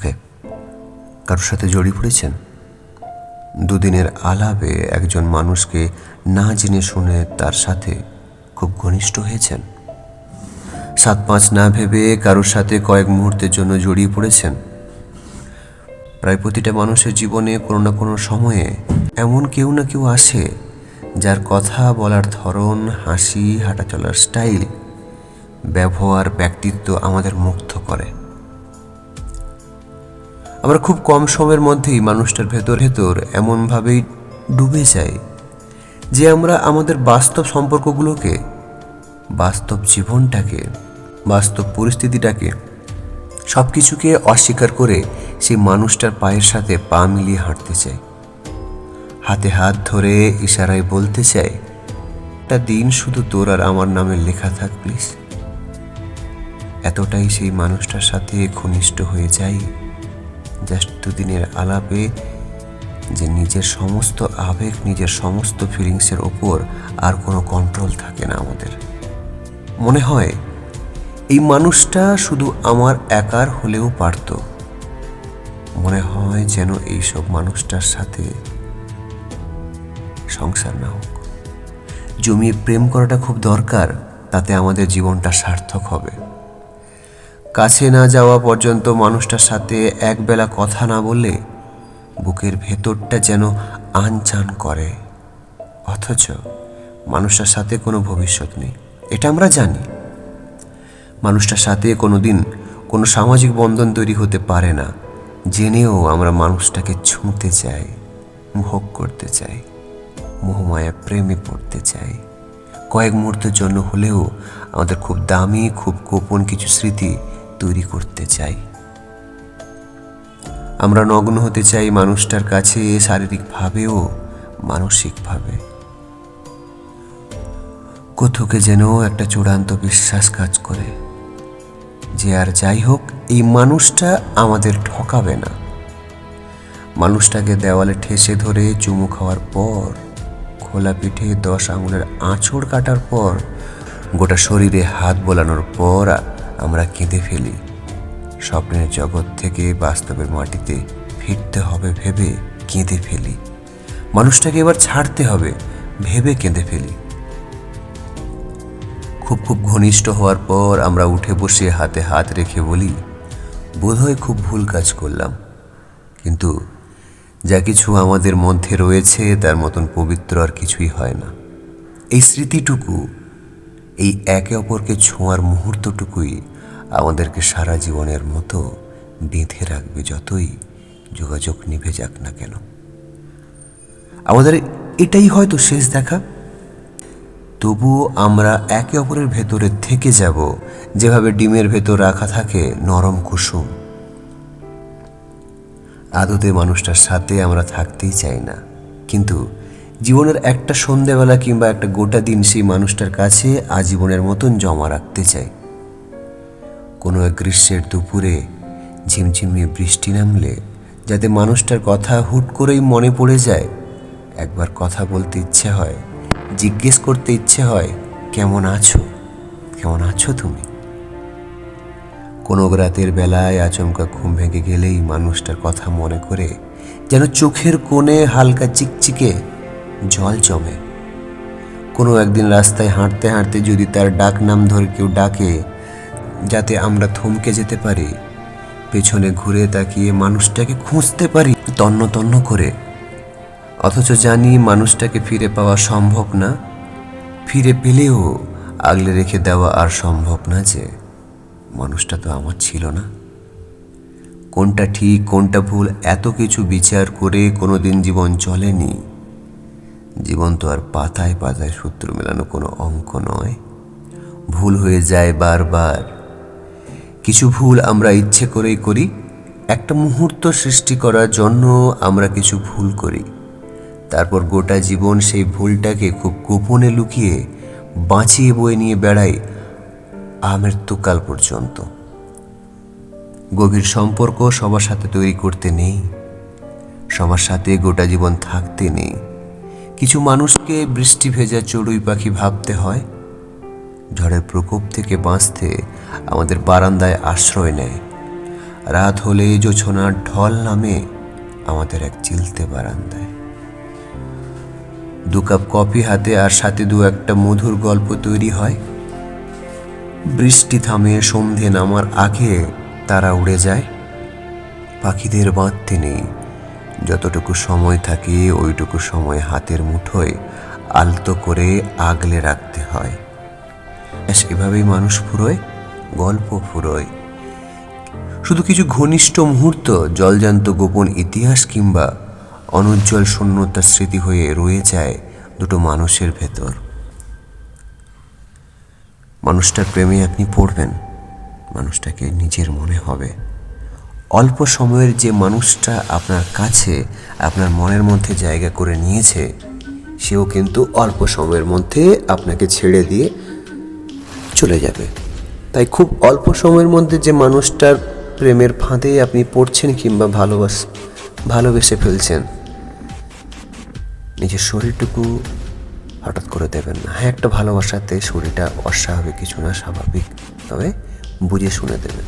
ওকে কারোর সাথে জড়িয়ে পড়েছেন? দুদিনের আলাপে একজন মানুষকে না জেনে শুনে তার সাথে খুব ঘনিষ্ঠ হয়েছেন? সাত পাঁচ না ভেবে কারোর সাথে কয়েক মুহূর্তের জন্য জড়িয়ে পড়েছেন? প্রায় প্রতিটা মানুষের জীবনে কোনো না কোনো সময়ে এমন কেউ না কেউ আসে যার কথা বলার ধরন, হাসি হাঁটা চলার স্টাইল, ব্যবহার, ব্যক্তিত্ব আমাদের মুগ্ধ করে। আমরা খুব কম সময়ের মধ্যেই মানুষটার ভেতর ভেতর এমনভাবেই ডুবে যাই যে আমরা আমাদের বাস্তব সম্পর্কগুলোকে, বাস্তব জীবনটাকে, বাস্তব পরিস্থিতিটাকে সব কিছুকে অস্বীকার করে সেই মানুষটার পায়ের সাথে পা মিলিয়ে হাঁটতে চাই। হাতে হাত ধরে ইশারায় বলতে চাই, একটা দিন শুধু তোর আর আমার নামে লেখা থাক, প্লিজ। এতটাই সেই মানুষটার সাথে ঘনিষ্ঠ হয়ে যাই জাস্ট দুদিনের আলাপে যে নিজের সমস্ত আবেগ, নিজের সমস্ত ফিলিংসের ওপর আর কোনো কন্ট্রোল থাকে না আমাদের। মনে হয় এই মানুষটা শুধু আমার একার হলেও পারত। মনে হয় যেন এইসব মানুষটার সাথে সংসার না হোক। জমিয়ে প্রেম করাটা খুব দরকার, তাতে আমাদের জীবনটা সার্থক হবে। কাছে না যাওয়া পর্যন্ত মানুষটার সাথে একবেলা কথা না বললে বুকের ভেতরটা যেন আনচান করে। অথচ মানুষটার সাথে কোনো ভবিষ্যৎ নেই, এটা আমরা জানি। মানুষটার সাথে কোনো দিন কোনো সামাজিক বন্ধন তৈরি হতে পারে না, জেনেও আমরা মানুষটাকে ছুঁতে চাই, ভোগ করতে চাই, মোহমায়া প্রেমে পড়তে চাই। কয়েক মুহূর্তের জন্য হলেও আমাদের খুব দামি, খুব গোপন কিছু স্মৃতি তৈরি করতে চাই। আমরা নগ্ন হতে চাই মানুষটার কাছে শারীরিকভাবেও মানসিকভাবে। কোথাকে যেন একটা চূড়ান্ত বিশ্বাস কাজ করে যে আর যাই হোক, এই মানুষটা আমাদের ঠকাবে না। মানুষটাকে দেওয়ালে ঠেসে ধরে চুমু খাওয়ার পর, খোলা পিঠে দশ আঙুলের আঁচড় কাটার পর, গোটা শরীরে হাত বোলানোর পর আমরা কেঁদে ফেলি। স্বপ্নের জগৎ থেকে বাস্তবের মাটিতে ফিরতে হবে ভেবে কেঁদে ফেলি। মানুষটাকে এবার ছাড়তে হবে, ভেবে কেঁদে ফেলি। খুব খুব ঘনিষ্ঠ হওয়ার পর আমরা উঠে বসে হাতে হাত রেখে বলি, বোধহয় খুব ভুল কাজ করলাম। কিন্তু যা কিছু আমাদের মধ্যে রয়েছে, তার মতন পবিত্র আর কিছুই হয় না। এই স্মৃতিটুকু, এই একে অপরকে ছোঁয়ার মুহূর্তটুকুই আমাদেরকে সারা জীবনের মতো বেঁধে রাখবে যতই যোগাযোগ নিভে যাক না কেন। আমাদের এটাই হয়তো শেষ দেখা। তবুও আমরা একে অপরের ভেতরে থেকে যাব, যেভাবে ডিমের ভেতর রাখা থাকে নরম কুসুম। আদতে মানুষটার সাথে আমরা থাকতেই চাই না। কিন্তু জীবনের একটা সন্ধেবেলা কিংবা একটা গোটা দিন সেই মানুষটার কাছে আজীবনের মতন জমা রাখতে চাই। কোনো এক গ্রীষ্মের দুপুরে ঝিমঝিমিয়ে বৃষ্টি নামলে যাতে মানুষটার কথা হুট করেই মনে পড়ে যায়, একবার কথা বলতে ইচ্ছে হয়, জিজ্ঞেস করতে ইচ্ছে হয়, কেমন আছো? কেমন আছো তুমি? কোনো রাতের বেলায় আচমকা ঘুম ভেঙে গেলেই মানুষটার কথা মনে করে যেন চোখের কোণে হালকা চিকচিকে জল জমে। কোনো একদিন রাস্তায় হাঁটতে হাঁটতে যদি তার ডাক নাম ধরে কেউ ডাকে যাতে আমরা থমকে যেতে পারি। পেছনে ঘুরে তাকিয়ে মানুষটাকে খুঁজতে পারি, তন্ন তন্ন করে। অথচ জানি মানুষটাকে ফিরে পাওয়া সম্ভব না। ফিরে পেলেও আগলে রেখে দেওয়া আর সম্ভব না যে, মানুষটা তো আমার ছিল না। কোনটা ঠিক, কোনটা ভুল, এত কিছু বিচার করে কোনো দিন জীবন চলেনি। জীবন তো আর পাতায় পাতায় সূত্র মেলানো কোনো অঙ্ক নয়। ভুল হয়ে যায় বারবার। কিছু ভুল আমরা ইচ্ছে করেই করি। একটা মুহূর্ত সৃষ্টি করার জন্য আমরা কিছু ভুল করি। তারপর গোটা জীবন সেই ভুলটাকে খুব গোপনে লুকিয়ে বাঁচিয়ে বয়ে নিয়ে বেড়াই আমৃত্যুকাল পর্যন্ত। গভীর সম্পর্ক সবার সাথে তৈরি করতে নেই। সবার সাথে গোটা জীবন থাকতে নেই। কিছু মানুষকে বৃষ্টি ভেজা চড়ুই পাখি ভাবতে হয়। ঝড়ের প্রকোপ থেকে বাঁচতে আমাদের বারান্দায় আশ্রয় নেয়। রাত হলে জোছনার ঢল নামে আমাদের এক চিলতে বারান্দায়। দু কাপ কফি হাতে আর সাথে দু একটা মধুর গল্প তৈরি হয়। বৃষ্টি থামে, সন্ধে নামার আগে তারা উড়ে যায়। পাখিদের বাঁধতে নেই। যতটুকু সময় থাকে, ওইটুকু সময় হাতের মুঠোয় আলতো করে আগলে রাখতে হয়। ব্যাস, এভাবেই মানুষ ফুরোয়, গল্প ফুরোয়। শুধু কিছু ঘনিষ্ঠ মুহূর্ত, জলজান্ত গোপন ইতিহাস কিংবা অনুজ্জ্বল শূন্যতার স্মৃতি হয়ে রয়ে যায় দুটো মানুষের ভেতর। মানুষটার প্রেমে আপনি পড়বেন, মানুষটাকে নিজের মনে হবে। অল্প সময়ের যে মানুষটা আপনার কাছে, আপনার মনের মধ্যে জায়গা করে নিয়েছে, সেও কিন্তু অল্প সময়ের মধ্যে আপনাকে ছেড়ে দিয়ে চলে যাবে। তাই খুব অল্প সময়ের মধ্যে যে মানুষটার প্রেমের ফাঁদে আপনি পড়ছেন কিংবা ভালোবাস, ভালোবেসে ফেলছেন, নিজের শরীরটুকু হঠাৎ করে দেবেন না। হ্যাঁ একটা ভালোবাসাতে শরীরটা অস্বাভাবিক, কিছু না স্বাভাবিক, তবে বুঝে শুনে দেবেন।